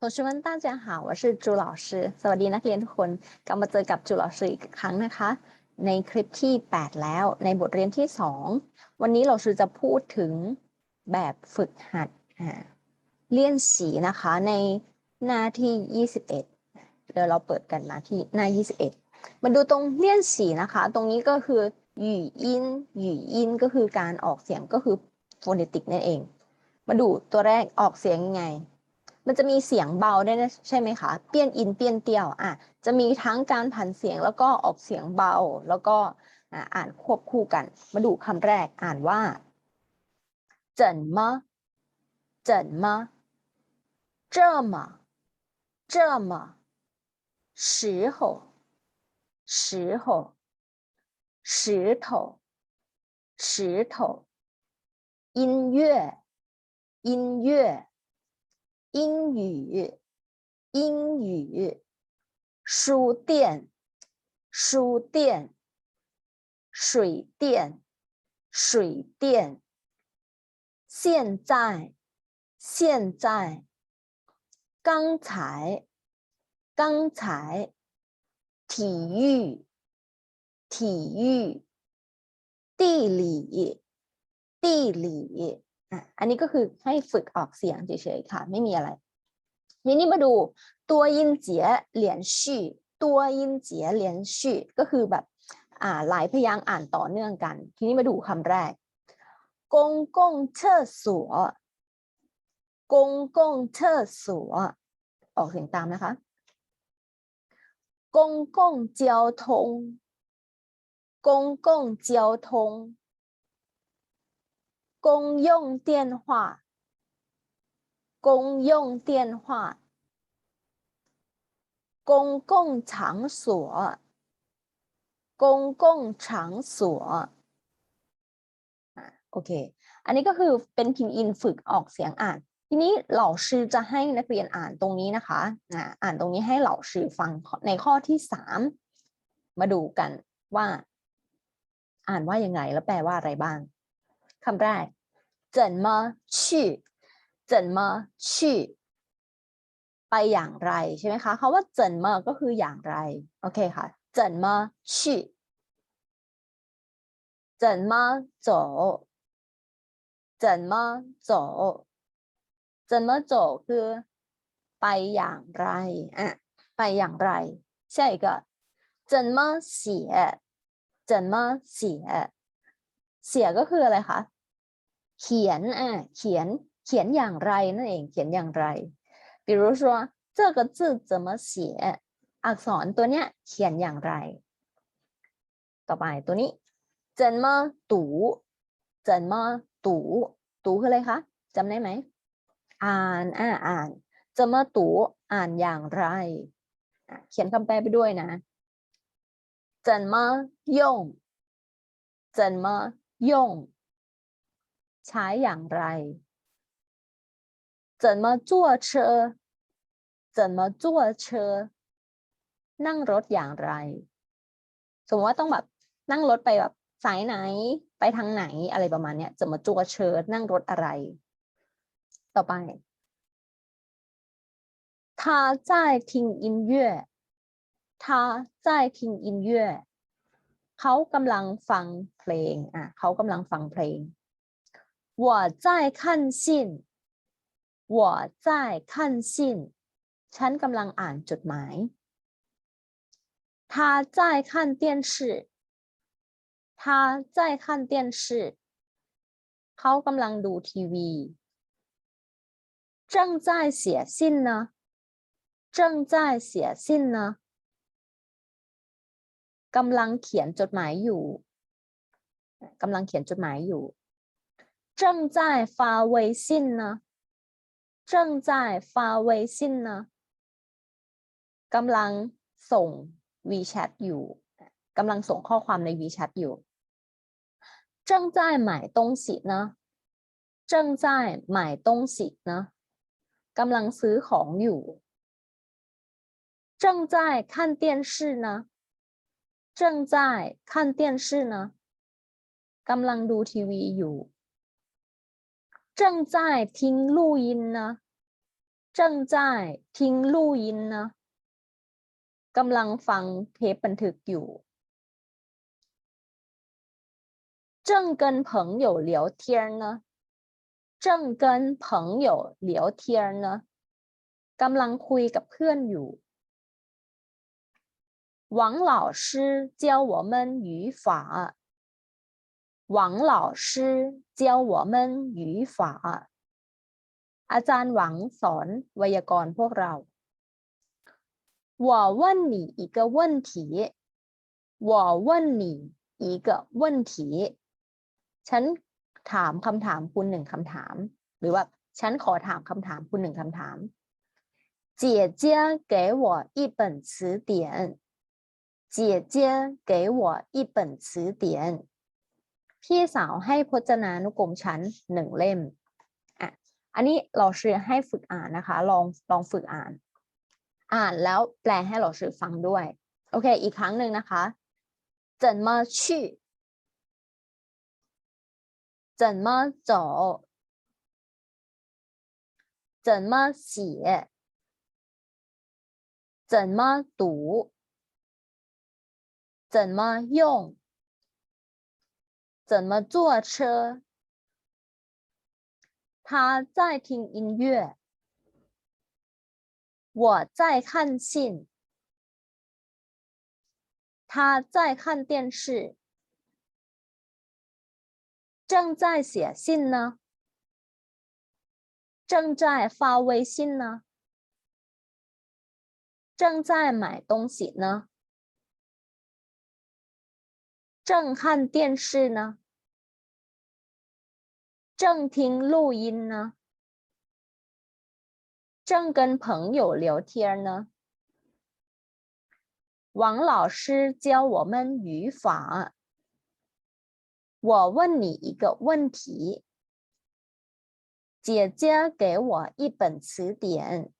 同学们大家好我是จู老师สวัสดีนักเรียนทุกคนกลับมาเจอกับจู老师อีกครั้งนะคะ ในคลิปที่ 8 แล้วในบทเรียนที่ 2 วันนี้เราจะพูดถึงแบบฝึกหัดอ่าเลี่ยนสีนะคะ ในหน้าที่ 21 เดี๋ยวเราเปิดกันหน้าที่หน้า 21 มาดูตรงเลี่ยนสีนะคะ ตรงนี้ก็คือหยู่อินหยู่อินก็คือการออกเสียงก็คือโฟเนติกนั่นเอง มาดูตัวแรกออกเสียงยังไง มันจะมีเสียงเบาได้วยนะใช่ไหมคะ เปี้ยนอินเปี้ยนเตียวอ่ะ จะมีทั้งการผันเสียงแล้วก็ออกเสียงเบา แล้วก็อ่าอ่านควบคู่กัน มาดูคำแรกอ่านว่า怎么怎么这么这么时候时候石头石头音乐音乐 英语，英语，书店，书店，水电，水电，现在，现在，刚才，刚才，体育，体育，地理，地理。 อันนี้ก็คือให้ฝึกออกเสียงเฉยๆค่ะ ไม่มีอะไรทีนี้มาดูตัวยินเจียเหลียนชี่ตัวยินเจียเหลียนชี่ก็คือแบบอ่าหลายพยางค์อ่านต่อเนื่องกัน ทีนี้มาดูคำแรกกงกงเชอสัวกงกงเชอสัวออกเสียงตามนะคะกงกงเจียวทงกงกงเจียวทง 公用电话，公用电话，公共场所，公共场所อ่ะโอเค อันนี้ก็คือเป็นพิมพ์อินฝึกออกเสียงอ่าน ทีนี้เหล่าชื่อจะให้นักเรียนอ่านตรงนี้นะคะอ่าอ่านตรงนี้ให้เหล่าชื่อฟังในข้อที่สามมาดูกันว่า อ่านว่ายังไงแล้วแปลว่าอะไรบ้าง คำแรก怎么去怎么去ไปอย่างไรใช่ไหมคะคาว่า怎么ก็คืออย่างไร โอเคค่ะ怎么去怎么走怎么走怎么走คือไปอย่างไรอ่ะไปอย่างไร下一个怎么写怎么写 เสียก็คืออะไรคะเขียนอ่ะเขียน เขียนอย่างไรนั่นเอง เขียนอย่างไร比如说这个字怎么写อักษรตัวเนี้ย เขียนอย่างไร ต่อไปตัวนี้怎么读怎么读读คืออะไรคะจำได้ไหม อ่านอ่าอ่าน怎么读อ่านอย่างไร เขียนคำแปลไปด้วยนะ怎么用怎么 用ใช้อย่างไร怎么坐车怎么坐车นั่งรถอย่างไร สมมติว่าต้องแบบนั่งรถไปแบบสายไหน ไปทางไหนอะไรประมาณเนี้ยจะมาจัวเชิญนั่งรถอะไร ต่อไป他在听音乐他在听音乐เขากำลังฟัง เพลงอ่ะเขากำลังฟังเพลง我在看信我在看信ฉันกำลังอ่านจดหมาย他在看电视他在看电视เขากำลังดูทีวี正在写信呢正在写信呢กำลังเขียนจดหมายอยู่ กำลังเขียนจดหมายอยู่正在发微信呢正在发微信呢กำลังส่ง WeChat อยู่กำลังส่งข้อความใน WeChat อยู่正在买东西呢正在买东西呢กำลังซื้อของอยู่正在看电视呢正在看电视呢 กำลังดูทีวีอยู่正在听录音呢 正在听录音呢กำลังฟังเทปบันทึกอยู่正跟朋友聊天呢正跟朋友聊天呢กำลังคุยกับเพื่อนอยู่王老师教我们语法 王老师教我们语法อาจารย์หวังสอนไวยากรณ์พวกเรา我问你一个问题我问你一个问题ฉันถามคำถามคุณหนึ่งคำถาม หรือว่าฉันขอถามคำถามคุณหนึ่งคำถาม姐姐给我一本词典姐姐给我一本词典 พี่สาวให้พจนานุกรมฉันหนึ่งเล่มอ่ะอันนี้เราเรียนให้ฝึกอ่านนะคะ ลองลองฝึกอ่าน อ่านแล้วแปลให้เราชื่อฟังด้วย โอเค อีกครั้งหนึ่งนะคะ怎么去怎么走？怎么写？怎么读？怎么用？ 怎么坐车？他在听音乐，我在看信，他在看电视。正在写信呢，正在发微信呢，正在买东西呢，正看电视呢，正听录音呢，正跟朋友聊天呢。王老师教我们语法。我问你一个问题，姐姐给我一本词典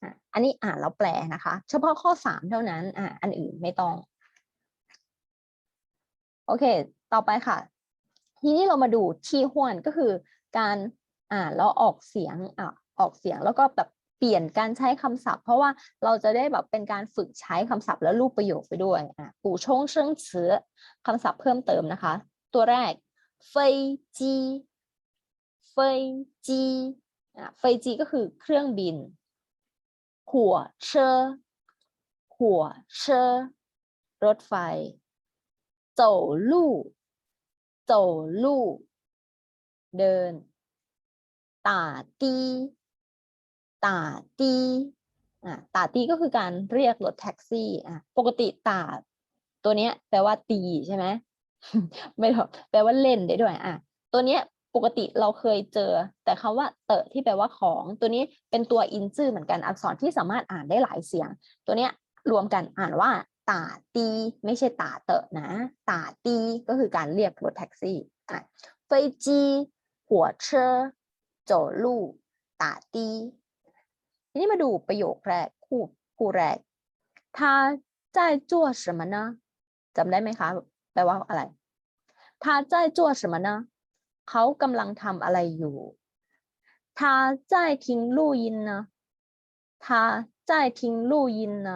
อ่ะอันนี้อ่านแล้วแปลนะคะ เฉพาะข้อสามเท่านั้นอ่ะอันอื่นไม่ต้อง โอเค ต่อไปค่ะ ทีนี้เรามาดูที่ห้วนก็คือการอ่านแล้วออกเสียงอะออกเสียงแล้วก็แบบเปลี่ยนการใช้คำศัพท์ เพราะว่าเราจะได้แบบเป็นการฝึกใช้คำศัพท์และรูปประโยคไปด้วยอะปู่ชงเชิงเชื้อคำศัพท์เพิ่มเติมนะคะ ตัวแรกเฟยจีเฟยจีอะเฟยจีก็คือเครื่องบิน หัวเชอหัวเชอรถไฟ走路走路เดินตาตีตาตีอะตาตีก็คือการเรียกรถแท็กซี่อะปกติตาตัวเนี้ยแปลว่าตีใช่ไหมไม่หรอกแปลว่าเล่นได้ด้วยอะตัวเนี้ยปกติเราเคยเจอ แต่คำว่าเตอะที่แปลว่าของตัวนี้เป็นตัวอินจื้อเหมือนกันอักษรที่สามารถอ่านได้หลายเสียง ตัวเนี้ยรวมกันอ่านว่า ตาตี ไม่ใช่ตาเตอะนะตาตีก็คือการเรียกรถแท็กซี่อะไฟจีหัวเชอโจลู่ตาตีทีนี้มาดูประโยคแรกคู่คู่แรก他在做什么呢จำได้ไหมคะแปลว่าอะไร他在做什么呢เขากำลังทำอะไรอยู่ท่าจ่ายทิ้งลู่ยินนะท่าจ่าย他在听录音呢他在听录音呢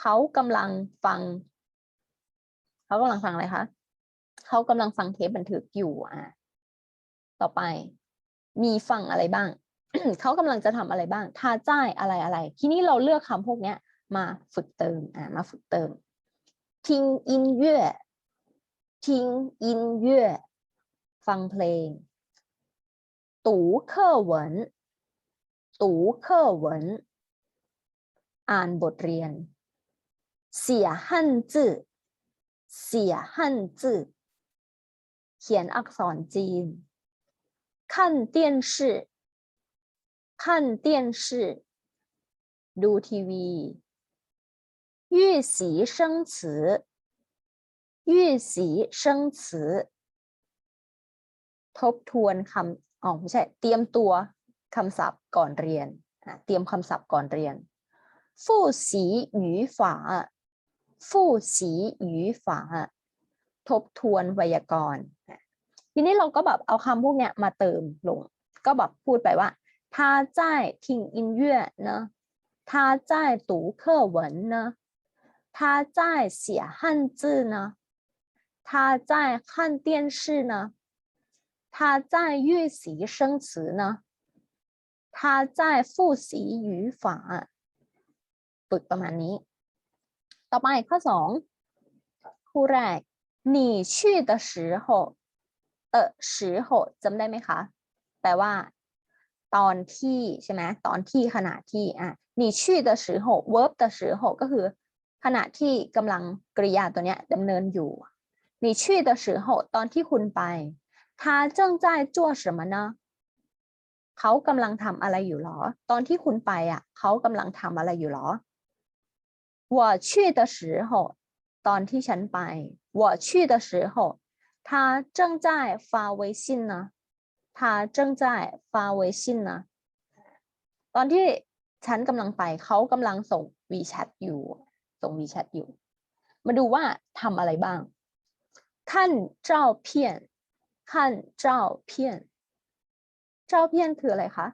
เขากำลังฟัง เขากำลังฟังอะไรคะเขากำลังฟังเทปบันทึกอยู่อะต่อไป มีฟังอะไรบ้าง เขากำลังจะทำอะไรบ้างทาจ่ายอะไรอะไร ทีนี้เราเลือกคำพวกเนี้ย มาฝึกเติมอะมาฝึกเติมทิงอินเย่ทิงอินเย่ฟังเพลง ตูเคอร์เวินตูเคอร์เวินอ่านบทเรียน เสียหันจื่อเสียหันจื่อเขียนอักษรจีน看电视看电视ดูทีวี预习生词预习生词ทบทวนคำอ๋อไม่ใช่ เตรียมตัวคำศัพท์ก่อนเรียนเตรียมคำศัพท์ก่อนเรียน复习 语法复习语法ทบทวนไวยากรณ์ทีนี้เราก็แบบเอาคำพวกเนี้ยมาเติมลง ก็แบบพูดไปว่า他 他在听音乐呢他在读课文呢他在写汉字呢他在看电视呢他在预习生词呢他在复习语法ฝึกประมาณนี้ ต่อไปข้อสองคู่แรก你去的时候的时候จำได้ไหมคะ แปลว่า ตอนที่ใช่ไหมตอนที่ขณะที่อะ你去的时候 verb 的时候ก็คือ ขณะที่กำลังกริยาตัวเนี้ยดำเนินอยู่你去的时候ตอนที่คุณไป他正在做什么呢เขากำลังทำอะไรอยู่หรอ ตอนที่คุณไปอะ เขากำลังทำอะไรอยู่หรอ 我去的时候ตอนที่ฉันไป我去的时候他正在发微信呢他正在发微信呢ตอนที่ฉันกำลังไป เขากำลังส่ง WeChat อยู่ ส่ง WeChat อยู่ มาดูว่าทำอะไรบ้าง看照片看照片照片คืออะไรคะ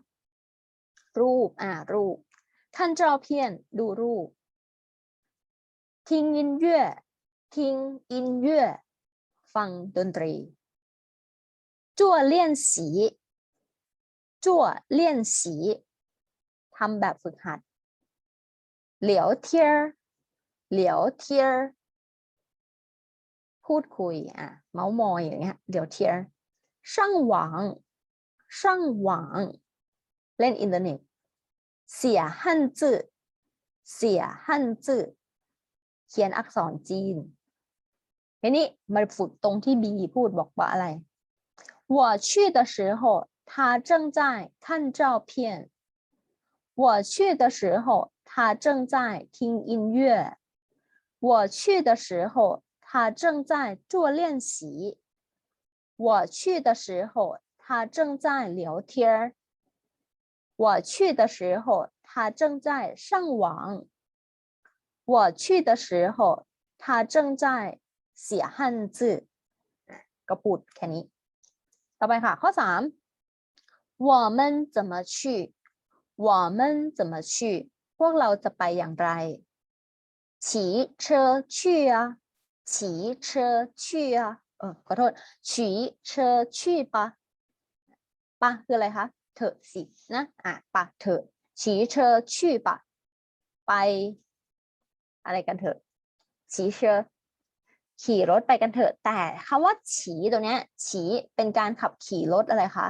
รูป อ่า รูป看照片ดูรูป 听音乐听音乐ฟังดนตรี做练习做练习ทำแบบฝึกหัด聊天聊天พูดคุย อ่ะ เมาส์มอยอย่างเงี้ย聊天上网上网เล่นอินเทอร์เน็ตเสียฮั่นจื่อ เสียฮั่นจื่อเขียนอักษรจีนทีนี้มาฝึกตรงที่บีพูดบอกว่าอะไร我去的时候他正在看照片我去的时候他正在听音乐我去的时候他正在做练习我去的时候他正在聊天儿。我去的时候，他正在上网。 我去的时候，他正在写汉字。ก็พูดแค่นี้ ต่อไปค่ะ ข้อสาม我们怎么去我们怎么去พวกเราจะไปอย่างไร骑车去啊骑车去啊เออขอโทษ骑车去吧ปะคืออะไรคะเถอะสินะอ่ะปะเถอะฉีเชอชื่อปะไป อะไรกันเถอะฉีเชอขี่รถไปกันเถอะ แต่คำว่าฉีตัวเนี้ย ฉีเป็นการขับขี่รถอะไรคะ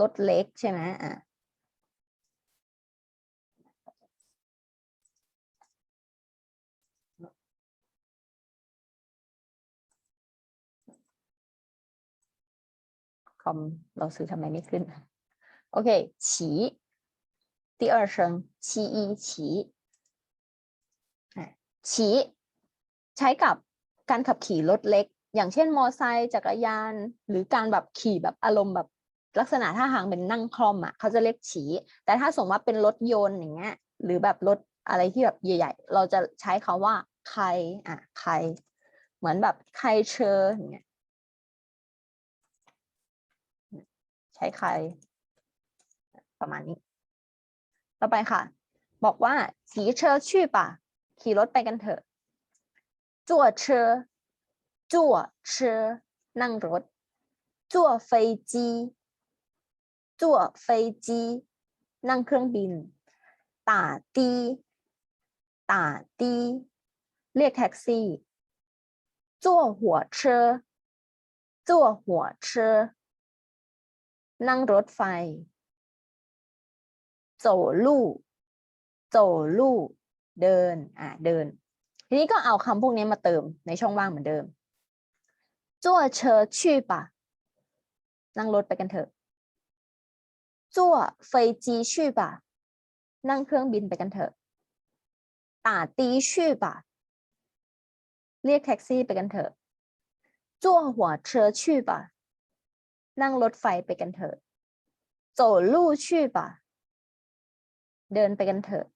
รถเล็กใช่ไหมอ่ะคอมเราซื้อทำไมไม่ขึ้น โอเคฉี第二声七一ฉีอ่ะ ฉีใช้กับการขับขี่รถเล็ก อย่างเช่นมอไซค์จักรยาน หรือการแบบขี่แบบอารมณ์แบบลักษณะท่าทางเป็นนั่งคล่อมอะเขาจะเรียกฉีแต่ถ้าสมมติว่าเป็นรถยนต์อย่างเงี้ย หรือแบบรถอะไรที่แบบใหญ่ ๆ เราจะใช้คาว่าใครอะใคร เหมือนแบบใครเชออย่างเงี้ยใช้ใคร ประมาณนี้ ต่อไปค่ะ บอกว่าขี่เชอชื่อป่ะ ขี่รถไปกันเถอะจั่วเชอจั่วเชอนั่งรถจั่วเฟจีจั่วเฟจีนั่งเครื่องบิน打的打的เรียกแท็กซี่坐火车坐火车นั่งรถไฟ走路走路 เดิน อ่ะ เดิน ทีนี้ก็เอาคำพวกนี้มาเติมในช่องว่างเหมือนเดิม坐车去吧นั่งรถไปกันเถอะ坐飞机去吧นั่งเครื่องบินไปกันเถอะ打的去吧เรียกแท็กซี่ไปกันเถอะ坐火车去吧นั่งรถไฟไปกันเถอะ走路去吧เดินไปกันเถอะ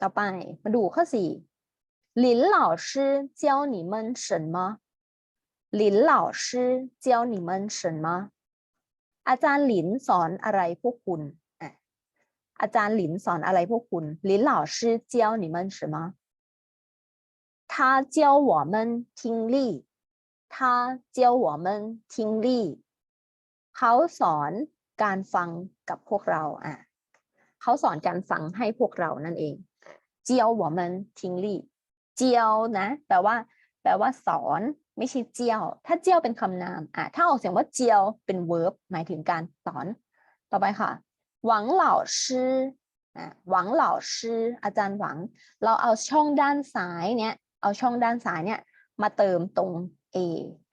ต่อไปมาดูข้อสี่林老师教你们什么林老师教你们什么 อาจารย์หลินสอนอะไรพวกคุณอ่ะอาจารย์หลินสอนอะไรพวกคุณหลิน老师教你们什么他教我们听力他教我们听力เขาสอนการฟังกับพวกเราอ่ะเขาสอนการฟังให้พวกเรานั่นเอง เจียวหัวมันทิ้งลี่เจียวนะ แปลว่า แปลว่าสอนไม่ใช่เจียว ถ้าเจียวเป็นคำนามอะถ้าออกเสียงว่าเจียวเป็น verb หมายถึงการสอน ต่อไปค่ะหวังเหล่าชื่ออะหวังเหล่าชื่ออาจารย์หวัง เราเอาช่องด้านซ้ายเนี่ยเอาช่องด้านซ้ายเนี่ยมาเติมตรง A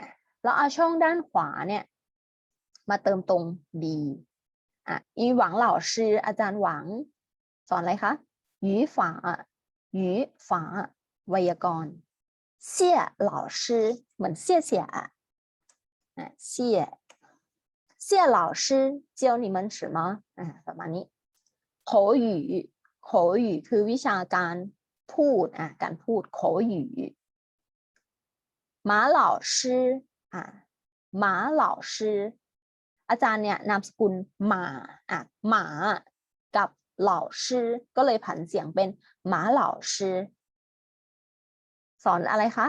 อะแล้วเอาช่องด้านขวาเนี่ยมาเติมตรง B อะอีหวังเหล่าชื่ออาจารย์หวัง สอนอะไรคะ 语法语法ไวยากรณ์เสี่ยเหล่าชื่อเหมือนเสี่ยเสี่ยอ่ะอ่ะเสี่ยเสี่ยเหล่าชื่อ教你们什么อ่ะประมาณนี้口语口语คือวิชาการพูดอ่ะการพูด口语หมาเหล่าชื่ออ่ะหมาเหล่าชื่ออาจารย์เนี่ยนามสกุลหมาอ่ะหมากับ เหล่าชื่อก็เลยผันเสียงเป็นหมาเหล่าชื่อสอนอะไรคะ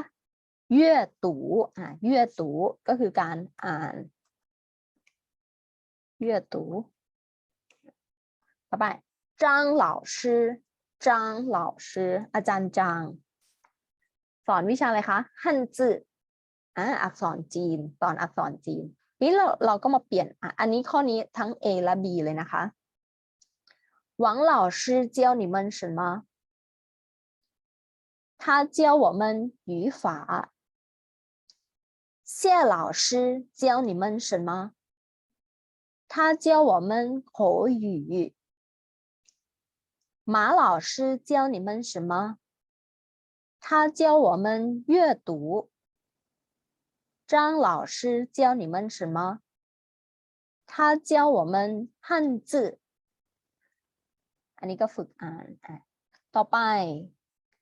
เยื่อตูอะเยื่อตูก็คือการอ่านเยื่อตูต่อไปจางเหล่าชื่อจางเหล่าชื่ออาจารย์จาง สอนวิชาอะไรคะฮั่นจื่ออะอักษรจีน สอนอักษรจีนนี่เราเราก็มาเปลี่ยนอะอันนี้ข้อนี้ทั้ง A และ B เลยนะคะ 王老师教你们什么？他教我们语法。谢老师教你们什么？他教我们口语。马老师教你们什么？他教我们阅读。张老师教你们什么？他教我们汉字。 อันนี้ก็ฝึกอ่านต่อไป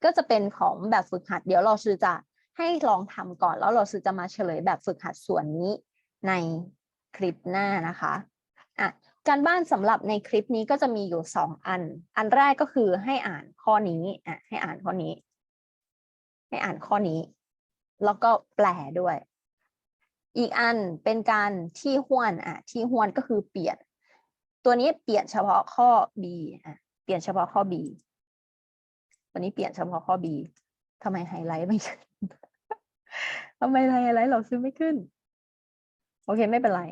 ก็จะเป็นของแบบฝึกหัด เดี๋ยวเราซื้อจะให้ลองทำก่อนแล้วเราซื้อจะมาเฉลยแบบฝึกหัดส่วนนี้ในคลิปหน้านะคะอะการบ้านสำหรับในคลิปนี้ก็จะมีอยู่สองอัน อันแรกก็คือให้อ่านข้อนี้อะให้อ่านข้อนี้ ให้อ่านข้อนี้ แล้วก็แปลด้วย อีกอันเป็นการที่ห้วนอะที่ห้วนก็คือเปลี่ยน ตัวนี้เปลี่ยนเฉพาะข้อ B อะ เปลี่ยนเฉพาะข้อ B วันนี้เปลี่ยนเฉพาะข้อ B ทำไมไฮไลท์ไม่ขึ้นทำไมไฮไลท์เราซื้อไม่ขึ้น โอเคไม่เป็นไร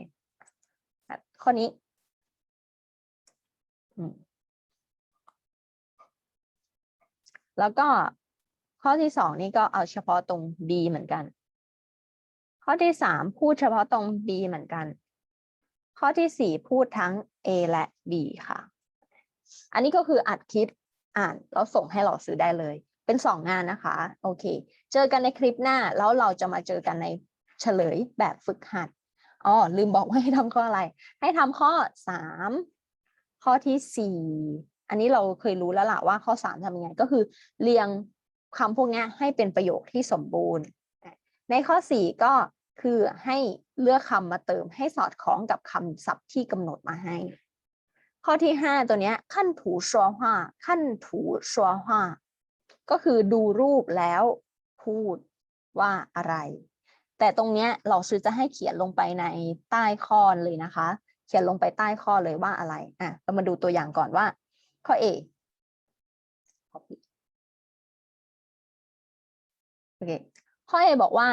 ข้อนี้แล้วก็ข้อที่สองนี่ก็เอาเฉพาะตรง B เหมือนกัน ข้อที่สามพูดเฉพาะตรง B เหมือนกัน ข้อที่สี่พูดทั้ง A และ B ค่ะ อันนี้ก็คืออัดคลิปอ่านแล้วส่งให้เราซื้อได้เลย เป็นสองงานนะคะ โอเค เจอกันในคลิปหน้า แล้วเราจะมาเจอกันในเฉลยแบบฝึกหัดอ๋อลืมบอกว่าให้ทำข้ออะไร ให้ทำข้อสามข้อที่สี่อันนี้เราเคยรู้แล้วล่ะว่าข้อสามทำยังไง ก็คือเรียงคำพวกนี้ให้เป็นประโยคที่สมบูรณ์ ในข้อสี่ก็คือให้เลือกคำมาเติมให้สอดคล้องกับคำศัพท์ที่กำหนดมาให้ ข้อที่ห้าตัวนี้ขั้นถูชัวว่าขั้นถูชัวว่าก็คือดูรูปแล้วพูดว่าอะไร แต่ตรงเนี้ยเราซื้อจะให้เขียนลงไปในใต้ข้อเลยนะคะ เขียนลงไปใต้ข้อเลยว่าอะไรอะเรามาดูตัวอย่างก่อนว่า ข้อ A โอเคข้อ A บอกว่า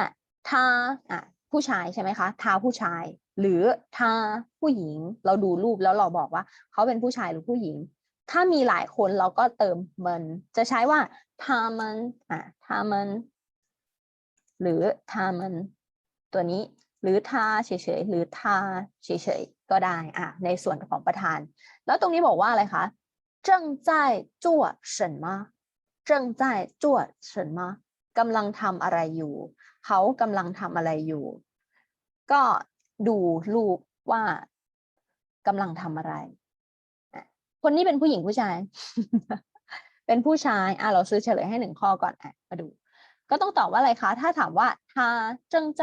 ทาอะผู้ชายใช่ไหมคะทาผู้ชาย หรือถ้าผู้หญิงเราดูรูปแล้วเราบอกว่า เขาเป็นผู้ชายหรือผู้หญิง ถ้ามีหลายคนเราก็เติมมัน จะใช้ว่าทามันอะทามัน หรือทามัน ตัวนี้ หรือทาเฉยๆหรือทาเฉยๆก็ได้อะในส่วนของประธาน แล้วตรงนี้บอกว่าอะไรคะ正在做什么正在做什么กำลังทำอะไรอยู่ เขากำลังทำอะไรอยู่ ก็ ดูรูปว่ากำลังทำอะไร คนนี้เป็นผู้หญิงผู้ชาย เป็นผู้ชาย อ่ะเราซื้อเฉลยให้หนึ่งข้อก่อนอ่ะมาดู ก็ต้องตอบว่าอะไรคะ ถ้าถามว่า他正在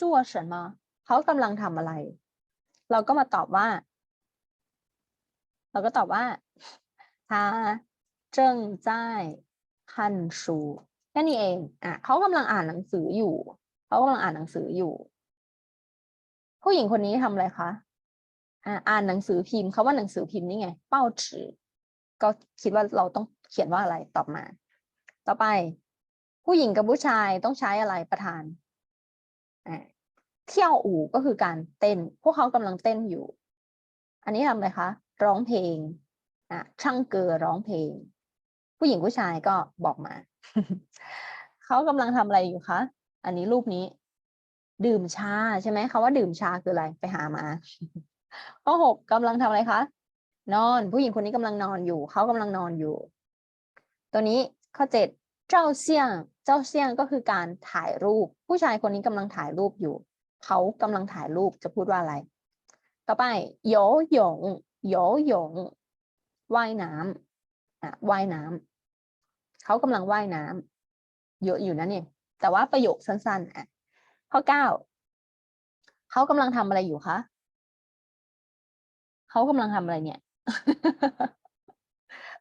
做什么เขากำลังทำอะไร เราก็มาตอบว่า เราก็ตอบว่า他正在看书แค่นี้เอง อ่ะเขากำลังอ่านหนังสืออยู่ เขากำลังอ่านหนังสืออยู่ ผู้หญิงคนนี้ทำอะไรคะอ่าอ่านหนังสือพิมพ์คาว่าหนังสือพิมพ์นี่ไง เป้าจือก็คิดว่าเราต้องเขียนว่าอะไรตอบมา ต่อไป ผู้หญิงกับผู้ชายต้องใช้อะไรประธานเที่ยวอู่ก็คือการเต้น พวกเขากำลังเต้นอยู่ อันนี้ทำอะไรคะ ร้องเพลงอะช่างเกอร้องเพลง ผู้หญิงผู้ชายก็บอกมา เขากำลังทำอะไรอยู่คะ อันนี้รูปนี้ ดื่มชาใช่ไหมคาว่าดื่มชาคืออะไรไปหามา ข้อหกกำลังทำอะไรคะ นอน ผู้หญิงคนนี้กำลังนอนอยู่ เขากำลังนอนอยู่ ตัวนี้ข้อเจ็ดเจ้าเสี่ยง เจ้าเสี่ยงก็คือการถ่ายรูป ผู้ชายคนนี้กำลังถ่ายรูปอยู่ เขากำลังถ่ายรูปจะพูดว่าอะไร ต่อไปโยหยงโยหยงว่ายน้ำอะว่ายน้ำเขากำลังว่ายน้ำเยอะอยู่นะเนี่ยแต่ว่าประโยคสั้นๆอะ ข้อเก้าเขากำลังทำอะไรอยู่คะเขากำลังทำอะไรเนี่ย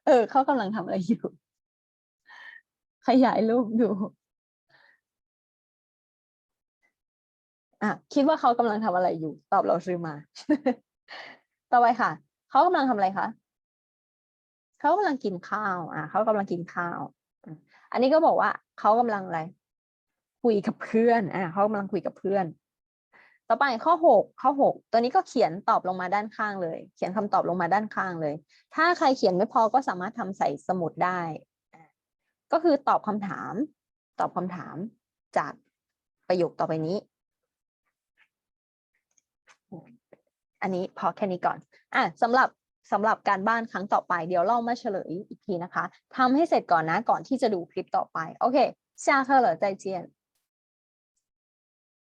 เออเขากำลังทำอะไรอยู่ ขยายรูปดูอะคิดว่าเขากำลังทำอะไรอยู่ ตอบเราซื้อมา ต่อไปค่ะเขากำลังทำอะไรคะเขากำลังกินข้าว อะเขากำลังกินข้าว อันนี้ก็บอกว่าเขากำลังอะไร คุยกับเพื่อน อ่ะ เขากำลังคุยกับเพื่อน ต่อไปข้อหกข้อหกตัวนี้ก็เขียนตอบลงมาด้านข้างเลย เขียนคำตอบลงมาด้านข้างเลย ถ้าใครเขียนไม่พอก็สามารถทำใส่สมุดได้อ่ะก็คือตอบคำถาม ตอบคำถามจากประโยคต่อไปนี้ อันนี้พอแค่นี้ก่อน อ่ะสำหรับสำหรับการบ้านครั้งต่อไป เดี๋ยวเรามาเฉลยอีกทีนะคะทำให้เสร็จก่อนนะ ก่อนที่จะดูคลิปต่อไป โอเค下课了再见